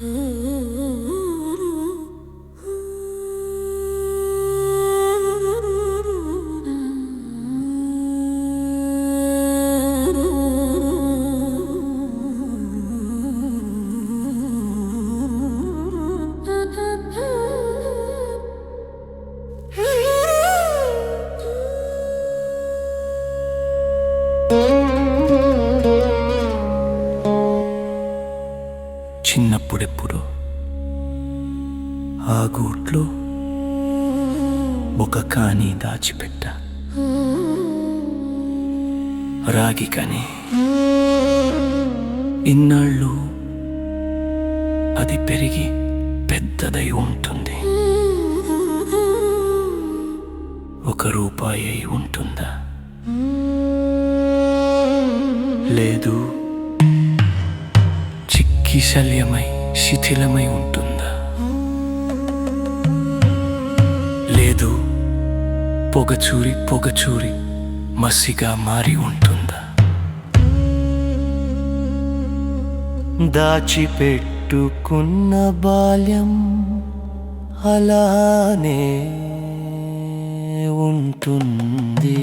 Mm-hmm. చిన్నప్పుడెప్పుడు. ఆ గూట్లో ఒక కాని దాచిపెట్ట. రాగి కాని. ఇన్నాళ్ళు అది పెరిగి పెద్దదై ఉంటుంది. ఒక రూపాయి అయి ఉంటుందా? లేదు. చిక్కి శిథిలమై ఉంటుందా? లేదు పొగచూరి పొగచూరి మసిగా మారి ఉంటుందా? దాచిపెట్టుకున్న బాల్యం అలానే ఉంటుంది.